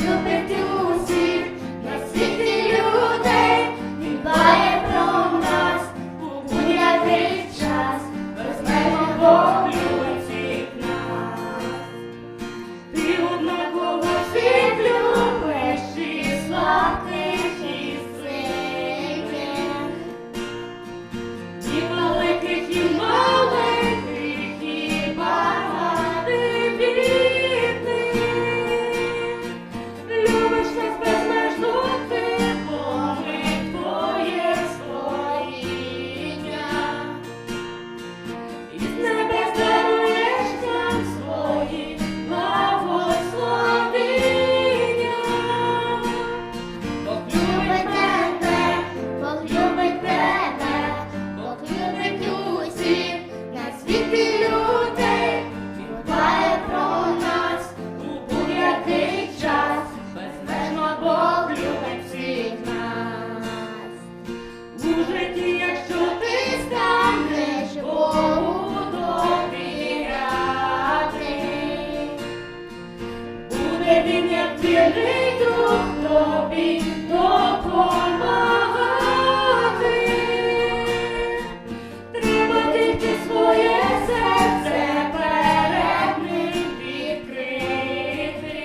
Júpiter. єдині. Треба тільки своє серце перед ним відкрити.